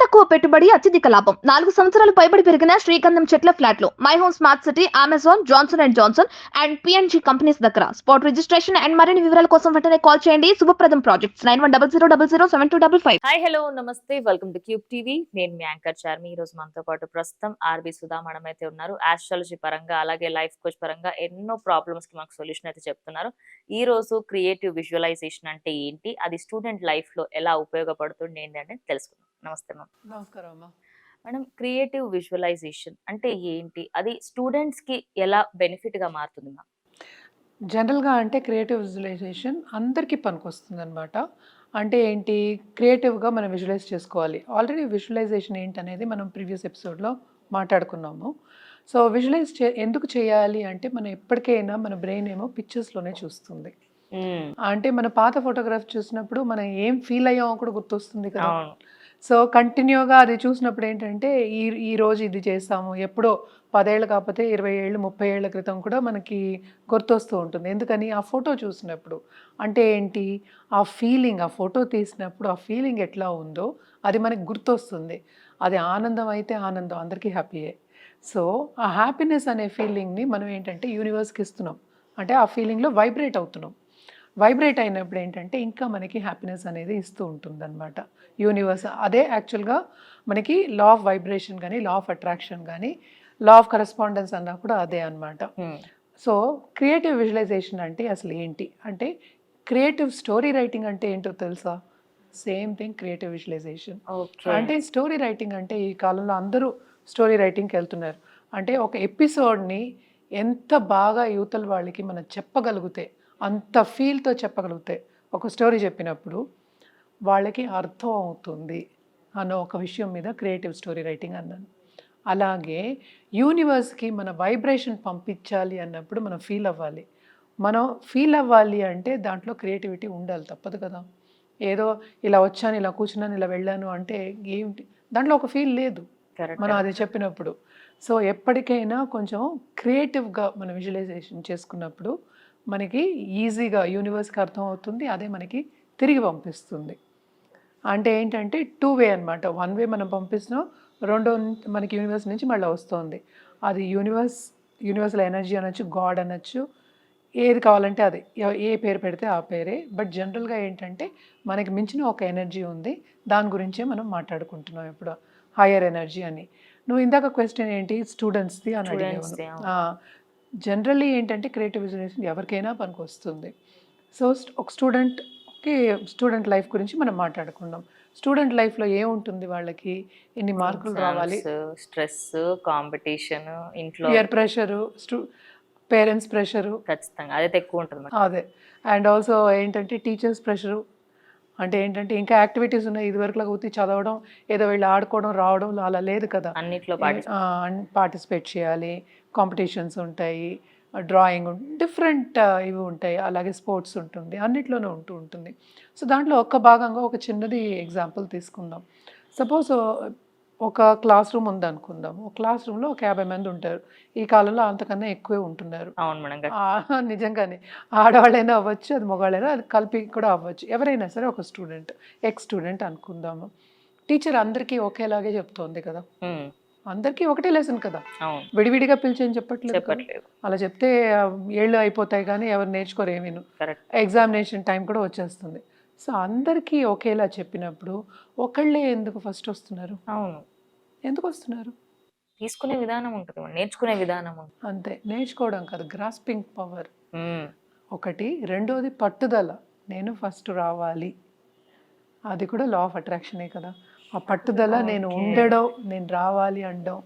తక్కువ పెట్టుబడి అత్యధిక లాభం. నాలుగు సంవత్సరాలు పైబడి పెరిగిన శ్రీగంధం చెట్ల ఫ్లాట్లు. My Home Smart City Amazon Johnson and Johnson and PNG companies దగ్గర. స్పాట్ రిజిస్ట్రేషన్ అండ్ మరిన్ని వివరాల కోసం వెంటనే కాల్ చేయండి. Subhapradam projects. Nine one double zero double zero seven two double five. Hi hello నమస్తే. Welcome to Cube TV. నేను మీ anchor Charmi. ఈ రోజు మనతో పాటు ప్రస్తుతం ఆర్బి సుధా మనం అయితే ఉన్నారు. ఆస్ట్రాలజీ పరంగా అలాగే లైఫ్ కోచ్ పరంగా ఎన్నో ప్రాబ్లమ్స్కి మాకు సొల్యూషన్ అయితే చెప్తున్నారు. ఈ రోజు క్రియేటివ్ విజువలైజేషన్ అంటే ఏంటి? అది స్టూడెంట్ లైఫ్లో ఎలా ఉపయోగపడుతుంది ఏంటి అంటే తెలుసుకుందాం. నమస్తే మ్యామ్. నమస్కారం అమ్మా. మేడం క్రియేటివ్ విజువలైజేషన్ అంటే ఏంటి? అది స్టూడెంట్స్కి ఎలా బెనిఫిట్గా మారుతుంది మ్యామ్? జనరల్గా అంటే క్రియేటివ్ విజువలైజేషన్ అందరికీ పనికొస్తుంది అనమాట అంటే ఏంటి? క్రియేటివ్గా మనం విజువలైజ్ చేసుకోవాలి. ఆల్రెడీ విజువలైజేషన్ ఏంటి అనేది మనం ప్రీవియస్ ఎపిసోడ్లో మాట్లాడుకున్నాము. సో విజువలైజ్ చే ఎందుకు చేయాలి అంటే మనం ఎప్పటికైనా మన బ్రెయిన్ ఏమో పిక్చర్స్లోనే చూస్తుంది. అంటే మన పాత ఫోటోగ్రాఫ్ చూసినప్పుడు మనం ఏం ఫీల్ అయ్యామో కూడా గుర్తొస్తుంది కదా. సో కంటిన్యూగా అది చూసినప్పుడు ఏంటంటే ఈ ఈ రోజు ఇది చేస్తాము ఎప్పుడో పదేళ్ళు కాకపోతే ఇరవై ఏళ్ళు ముప్పై ఏళ్ళ క్రితం కూడా మనకి గుర్తొస్తూ ఉంటుంది. ఎందుకని? ఆ ఫోటో చూసినప్పుడు. అంటే ఏంటి? ఆ ఫీలింగ్ ఆ ఫోటో తీసినప్పుడు ఆ ఫీలింగ్ ఎట్లా ఉందో అది మనకి గుర్తొస్తుంది. అది ఆనందం అయితే ఆనందం అందరికీ హ్యాపీయే. సో ఆ హ్యాపీనెస్ అనే ఫీలింగ్ని మనం ఏంటంటే యూనివర్స్కి ఇస్తున్నాం. అంటే ఆ ఫీలింగ్లో వైబ్రేట్ అవుతున్నాం. వైబ్రేట్ అయినప్పుడు ఏంటంటే ఇంకా మనకి హ్యాపీనెస్ అనేది ఇస్తూ ఉంటుంది అనమాట యూనివర్స్ అదే యాక్చువల్గా మనకి లా ఆఫ్ వైబ్రేషన్ కానీ లా ఆఫ్ అట్రాక్షన్ కానీ లా ఆఫ్ కరస్పాండెన్స్ అన్నా కూడా అదే అనమాట సో క్రియేటివ్ విజువలైజేషన్ అంటే అసలు ఏంటి? అంటే క్రియేటివ్ స్టోరీ రైటింగ్ అంటే ఏంటో తెలుసా? సేమ్ థింగ్ క్రియేటివ్ విజువలైజేషన్ అంటే స్టోరీ రైటింగ్ అంటే ఈ కాలంలో అందరూ స్టోరీ రైటింగ్కి వెళ్తున్నారు. అంటే ఒక ఎపిసోడ్ని ఎంత బాగా యువతల వాళ్ళకి మనం చెప్పగలిగితే అంత ఫీల్తో చెప్పగలిగితే ఒక స్టోరీ చెప్పినప్పుడు వాళ్ళకి అర్థం అవుతుంది అన్న ఒక విషయం మీద క్రియేటివ్ స్టోరీ రైటింగ్ అన్నాను. అలాగే యూనివర్స్కి మన వైబ్రేషన్ పంపించాలి అన్నప్పుడు మనం ఫీల్ అవ్వాలి. మనం ఫీల్ అవ్వాలి అంటే దాంట్లో క్రియేటివిటీ ఉండాలి తప్పదు కదా. ఏదో ఇలా వచ్చాను ఇలా కూర్చున్నాను ఇలా వెళ్ళాను అంటే ఏమిటి దాంట్లో ఒక ఫీల్ లేదు. మనం అది చెప్పినప్పుడు. సో ఎప్పటికైనా కొంచెం క్రియేటివ్గా మనం విజువలైజేషన్ చేసుకున్నప్పుడు మనకి ఈజీగా యూనివర్స్కి అర్థం అవుతుంది అదే మనకి తిరిగి పంపిస్తుంది. అంటే ఏంటంటే టూ వే అనమాట వన్ వే మనం పంపిస్తున్నాం రెండో మనకి యూనివర్స్ నుంచి మళ్ళీ వస్తుంది. అది యూనివర్స్ యూనివర్సల్ ఎనర్జీ అనొచ్చు గాడ్ అనొచ్చు ఏది కావాలంటే అది. ఏ పేరు పెడితే ఆ పేరే. బట్ జనరల్గా ఏంటంటే మనకి మించిన ఒక ఎనర్జీ ఉంది. దాని గురించే మనం మాట్లాడుకుంటున్నాం ఇప్పుడు. హయ్యర్ ఎనర్జీ అని. నువ్వు ఇందాక క్వశ్చన్ ఏంటి? స్టూడెంట్స్ది అని అడిగావు జనరల్లీ ఏంటంటే క్రియేటివ్ విజువలైజేషన్ ఎవరికైనా పనికి వస్తుంది. సో ఒక స్టూడెంట్కి స్టూడెంట్ లైఫ్ గురించి మనం మాట్లాడుకుందాం. స్టూడెంట్ లైఫ్లో ఏముంటుంది వాళ్ళకి? ఎన్ని మార్కులు రావాలి? స్ట్రెస్ కాంపిటీషన్ ఇంట్లో పియర్ ప్రెషరు స్టూ పేరెంట్స్ ప్రెషరు ఖచ్చితంగా. అదైతే ఎక్కువ ఉంటుంది అదే. అండ్ ఆల్సో ఏంటంటే టీచర్స్ ప్రెషరు అంటే ఏంటంటే ఇంకా యాక్టివిటీస్ ఉన్నాయి. ఇదివరకులాగా ఉత్తి చదవడం ఏదో వెళ్ళి ఆడుకోవడం రావడం అలా లేదు కదా. అన్నిట్లో పాటి పార్టిసిపేట్ చేయాలి. కాంపిటీషన్స్ ఉంటాయి. డ్రాయింగ్ డిఫరెంట్ ఇవి ఉంటాయి. అలాగే స్పోర్ట్స్ ఉంటుంది. అన్నిట్లోనూ ఉంటూ ఉంటుంది. సో దాంట్లో ఒక్క భాగంగా ఒక చిన్నది ఎగ్జాంపుల్ తీసుకుందాం. సపోజ్ ఒక క్లాస్ రూమ్ ఉంది అనుకుందాం ఒక క్లాస్ రూమ్లో ఒక యాభై మంది ఉంటారు. ఈ కాలంలో అంతకన్నా ఎక్కువే ఉంటున్నారు. అవును మేడం నిజంగానే. ఆడవాళ్ళైనా అవ్వచ్చు అది మగవాళ్ళైనా అది కలిపి కూడా అవ్వచ్చు. ఎవరైనా సరే ఒక స్టూడెంట్ ఎక్స్ స్టూడెంట్ అనుకుందాము. టీచర్ అందరికీ ఒకేలాగే చెప్తోంది కదా. అందరికీ ఒకటే లెసన్ కదా. విడివిడిగా పిలిచేం చెప్పట్లేదు అలా చెప్తే ఏళ్ళు అయిపోతాయి కానీ ఎవరు నేర్చుకోరు ఏమీను. ఎగ్జామినేషన్ టైం కూడా వచ్చేస్తుంది. సో అందరికీ ఒకేలా చెప్పినప్పుడు ఒకళ్ళే ఎందుకు ఫస్ట్ వస్తున్నారు? అవును. ఎందుకు వస్తున్నారు? తీసుకునే విధానం ఉంటుంది నేర్చుకునే విధానం ఉంటుంది. అంతే నేర్చుకోవడం కాదు గ్రాస్పింగ్ పవర్. ఒకటి రెండోది పట్టుదల. నేను ఫస్ట్ రావాలి. అది కూడా లా ఆఫ్ అట్రాక్షనే కదా. ఆ పట్టుదల నేను. ఉండడం నేను రావాలి అనడం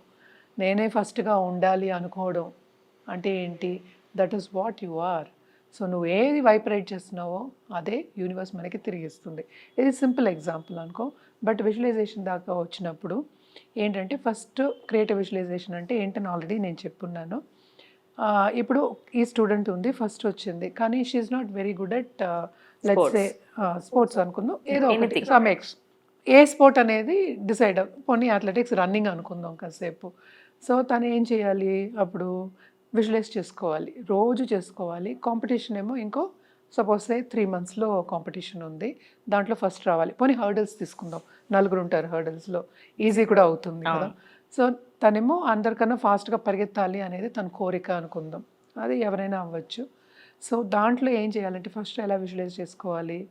నేనే ఫస్ట్గా ఉండాలి అనుకోవడం అంటే ఏంటి? That is what you are so నువ్వు ఏది వైబ్రేట్ చేస్తున్నావో అదే యూనివర్స్ మనకి తిరిగిస్తుంది. ఇది సింపుల్ ఎగ్జాంపుల్ అనుకో. బట్ విజువలైజేషన్ దాకా వచ్చినప్పుడు ఏంటంటే ఫస్ట్ క్రియేటివ్ విజువలైజేషన్ అంటే ఏంటని ఆల్రెడీ నేను చెప్పున్నాను. ఇప్పుడు ఈ స్టూడెంట్ ఉంది ఫస్ట్ వచ్చింది. కానీ she not very good at let's say sports అనుకుందాం. ఏదో ఒకటి. సమ్ ఎక్స్ ఏ స్పోర్ట్ అనేది డిసైడ్ పోనీ అథ్లెటిక్స్ రన్నింగ్ అనుకుందాం కాసేపు. సో తను ఏం చేయాలి? అప్పుడు విజువలైజ్ చేసుకోవాలి. రోజు చేసుకోవాలి. కాంపిటీషన్ ఏమో ఇంకో సపోజ్ త్రీ మంత్స్లో కాంపిటీషన్ ఉంది. దాంట్లో ఫస్ట్ రావాలి. పోనీ హర్డల్స్ తీసుకుందాం. నలుగురు ఉంటారు హర్డల్స్లో. ఈజీ కూడా అవుతుంది కదా. సో తనేమో అందరికన్నా ఫాస్ట్గా పరిగెత్తాలి అనేది తన కోరిక అనుకుందాం. అది ఎవరైనా అవ్వచ్చు. సో దాంట్లో ఏం చేయాలంటే ఫస్ట్ ఎలా విజువలైజ్ చేసుకోవాలి?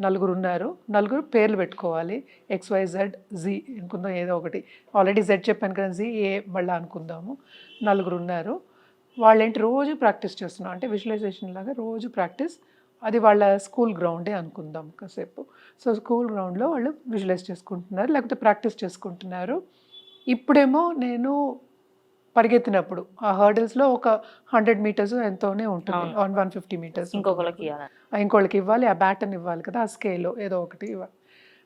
నలుగురు ఉన్నారు నలుగురు పేర్లు పెట్టుకోవాలి. ఎక్స్ వై జెడ్ జీ అనుకుందాం ఏదో ఒకటి. ఆల్రెడీ జెడ్ చెప్పాను కదా జీ ఏ మళ్ళీ అనుకుందాము. నలుగురు ఉన్నారు వాళ్ళేంటి రోజు ప్రాక్టీస్ చేస్తున్నాం. అంటే విజువలైజేషన్ లాగా రోజు ప్రాక్టీస్. అది వాళ్ళ స్కూల్ గ్రౌండే అనుకుందాం కాసేపు. సో స్కూల్ గ్రౌండ్లో వాళ్ళు విజువలైజ్ చేసుకుంటున్నారు లేకపోతే ప్రాక్టీస్ చేసుకుంటున్నారు. ఇప్పుడేమో నేను పరిగెత్తినప్పుడు ఆ హర్డిల్స్లో ఒక హండ్రెడ్ మీటర్స్ ఎంతోనే ఉంటుంది. వన్ వన్ ఫిఫ్టీ మీటర్స్ ఇంకొకరికి ఇంకోళ్ళకి ఇవ్వాలి ఆ బ్యాటన్ ఇవ్వాలి కదా ఆ స్కేల్ ఏదో ఒకటి ఇవ్వాలి.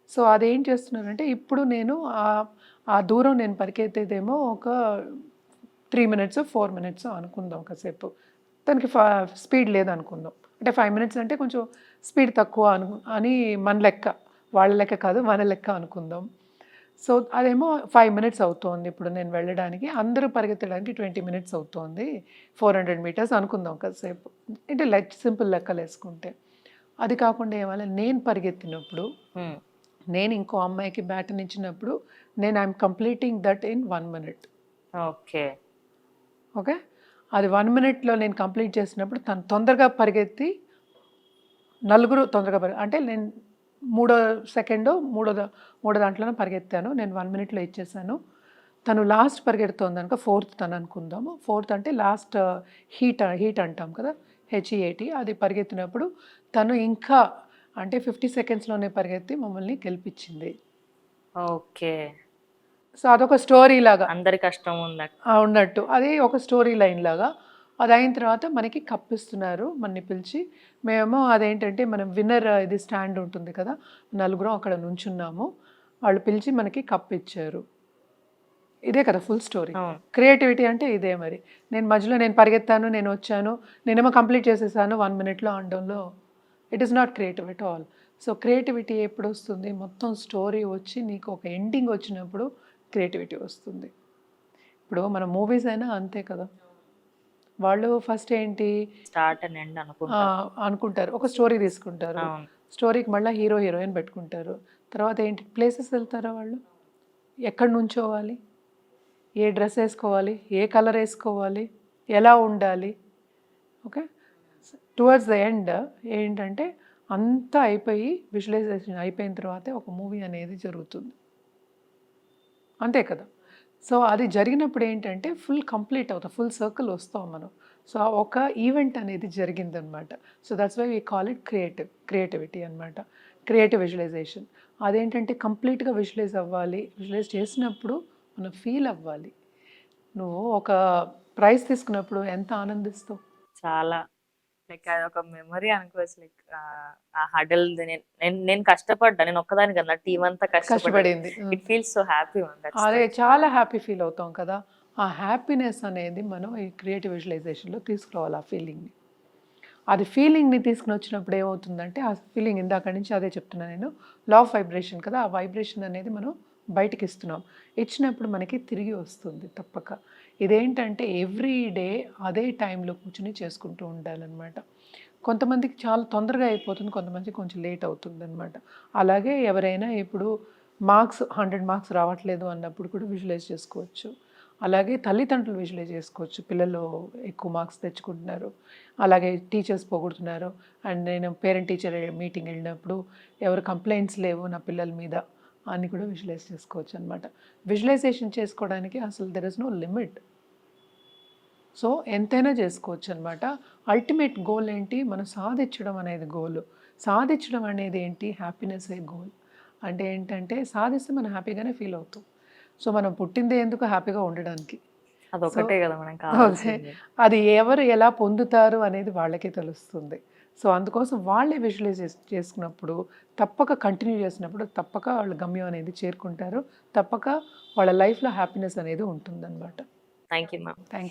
సో అదేం చేస్తున్నానంటే ఇప్పుడు నేను ఆ- ఆ దూరం నేను పరిగెత్తేదేమో ఒక త్రీ మినిట్స్ ఫోర్ మినిట్స్ అనుకుందాం ఒకసేపు దానికి ఫా స్పీడ్ లేదనుకుందాం. అంటే ఫైవ్ మినిట్స్ అంటే కొంచెం స్పీడ్ తక్కువ అను అని మన లెక్క వాళ్ళ లెక్క కాదు మన లెక్క అనుకుందాం. సో అదేమో ఫైవ్ మినిట్స్ అవుతోంది ఇప్పుడు నేను వెళ్ళడానికి. అందరూ పరిగెత్తడానికి ట్వంటీ మినిట్స్ అవుతోంది. ఫోర్ హండ్రెడ్ మీటర్స్ అనుకుందాం కాసేపు. అంటే లెక్ సింపుల్ లెక్కలు వేసుకుంటే. అది కాకుండా ఏమన్నా నేను పరిగెత్తినప్పుడు. నేను ఇంకో అమ్మాయికి బ్యాటన్ ఇచ్చినప్పుడు నేను I'm completing that in one minute okay. Okay? అది వన్ మినిట్లో నేను కంప్లీట్ చేసినప్పుడు తను తొందరగా పరిగెత్తి నలుగురు తొందరగా పరిగె అంటే నేను మూడో సెకండ్ మూడో మూడో దాంట్లోనే పరిగెత్తాను. నేను వన్ మినిట్లో ఇచ్చేసాను. తను లాస్ట్ పరిగెడుతోంది అనుకో ఫోర్త్ తను అనుకుందాము. ఫోర్త్ అంటే లాస్ట్ హీట్ హీట్ అంటాం కదా హెచ్ఈఏటి అది పరిగెత్తినప్పుడు తను ఇంకా అంటే ఫిఫ్టీ సెకండ్స్లోనే పరిగెత్తి మమ్మల్ని గెలిపించింది. ఓకే. సో అదొక స్టోరీ లాగా అందరి కష్టం ఆ, ఉన్నట్టు. అది ఒక స్టోరీ లైన్ లాగా అది అయిన తర్వాత మనకి కప్పిస్తున్నారు మనని పిలిచి. మేము అదేంటంటే మనం విన్నర్ ఇది స్టాండ్ ఉంటుంది కదా నలుగురం అక్కడ నుంచున్నాము. వాళ్ళు పిలిచి మనకి కప్ ఇచ్చారు ఇదే కదా ఫుల్ స్టోరీ. క్రియేటివిటీ అంటే ఇదే మరి. నేను మధ్యలో నేను పరిగెత్తాను నేను వచ్చాను నేనేమో కంప్లీట్ చేసేసాను వన్ మినిట్లో అనడంలో it is not creative at all so creativity ఎప్పుడు వస్తుంది మొత్తం స్టోరీ వచ్చి నీకు ఒక ఎండింగ్ వచ్చినప్పుడు క్రియేటివిటీ వస్తుంది. ఇప్పుడు మన మూవీస్ అయినా అంతే కదా. వాళ్ళు ఫస్ట్ ఏంటి? స్టార్ట్ అండ్ ఎండ్ అనుకుంటారు. ఒక స్టోరీ తీసుకుంటారు. స్టోరీకి మళ్ళీ హీరో హీరోయిన్ పెట్టుకుంటారు. తర్వాత ఏంటి? ప్లేసెస్ వెళ్తారా వాళ్ళు? ఎక్కడి నుంచోవాలి ఏ డ్రెస్ వేసుకోవాలి? ఏ కలర్ వేసుకోవాలి? ఎలా ఉండాలి? ఓకే? టువర్డ్స్ ద ఎండ్ ఏంటంటే అంతా అయిపోయి విజువలైజేషన్ అయిపోయిన తర్వాతే ఒక మూవీ అనేది జరుగుతుంది. అంతే కదా? సో అది జరిగినప్పుడు ఏంటంటే ఫుల్ కంప్లీట్ అవుతాం ఫుల్ సర్కిల్ వస్తాం మనం. సో ఒక ఈవెంట్ అనేది జరిగిందనమాట. So that's why we call it creative creativity అనమాట క్రియేటివ్ విజువలైజేషన్. అదేంటంటే కంప్లీట్గా విజువలైజ్ అవ్వాలి. విజువలైజ్ చేసినప్పుడు మనం ఫీల్ అవ్వాలి. నువ్వు ఒక ప్రైజ్ తీసుకున్నప్పుడు ఎంత ఆనందిస్తావు? చాలా. లైక్ అది ఒక మెమరీ అనుకోవచ్చు. లైక్ ఆ హడల్ నేను నేను- కష్టపడ్డా. నేను ఒక్కదాని కదా టీం అంతా కష్టపడి. కష్టపడింది. ఇట్ ఫీల్స్ సో హ్యాపీ అదే చాలా హ్యాపీ ఫీల్ అవుతాం కదా. ఆ హ్యాపీనెస్ అనేది మనం ఈ క్రియేటివ్ విజువలైజేషన్లో తీసుకురావాలి ఆ ఫీలింగ్ని అది ఫీలింగ్ని తీసుకుని వచ్చినప్పుడు ఏమవుతుందంటే ఆ ఫీలింగ్ ఇందాక నుంచి అదే చెప్తున్నాను నేను. లా ఆఫ్ వైబ్రేషన్ కదా. ఆ వైబ్రేషన్ అనేది మనం బయటికి ఇస్తున్నాం. ఇచ్చినప్పుడు మనకి తిరిగి వస్తుంది తప్పక. ఇదేంటంటే ఎవ్రీ డే అదే టైంలో కూర్చుని చేసుకుంటూ ఉండాలన్నమాట. కొంతమందికి చాలా తొందరగా అయిపోతుంది కొంతమందికి కొంచెం లేట్ అవుతుంది అనమాట అలాగే ఎవరైనా ఇప్పుడు మార్క్స్ హండ్రెడ్ మార్క్స్ రావట్లేదు అన్నప్పుడు కూడా విజువలైజ్ చేసుకోవచ్చు. అలాగే తల్లిదండ్రులు విజువలైజ్ చేసుకోవచ్చు. పిల్లలు ఎక్కువ మార్క్స్ తెచ్చుకుంటున్నారు. అలాగే టీచర్స్ పోగొడుతున్నారు. అండ్ నేను పేరెంట్ టీచర్ మీటింగ్ వెళ్ళినప్పుడు ఎవరు కంప్లైంట్స్ లేవు నా పిల్లల మీద. అని కూడా విజువలైజ్ చేసుకోవచ్చు అనమాట విజువలైజేషన్ చేసుకోవడానికి అసలు there is no limit so ఎంతైనా చేసుకోవచ్చు అనమాట అల్టిమేట్ గోల్ ఏంటి? మనం సాధించడం అనేది గోల్ సాధించడం అనేది ఏంటి? హ్యాపీనెస్ ఏ గోల్ అంటే ఏంటంటే సాధిస్తే మనం హ్యాపీగానే ఫీల్ అవుతాం. సో మనం పుట్టిందే ఎందుకు హ్యాపీగా ఉండడానికి? అదొకటే కదా మనం అది ఎవరు ఎలా పొందుతారు అనేది వాళ్ళకే తెలుస్తుంది. సో అందుకోసం వాళ్ళే విజువలైజ్ చేసుకున్నప్పుడు తప్పక కంటిన్యూ చేసినప్పుడు తప్పక వాళ్ళ గమ్యం అనేది చేరుకుంటారు. తప్పక వాళ్ళ లైఫ్లో హ్యాపీనెస్ అనేది ఉంటుందన్నమాట. Thank you ma'am thank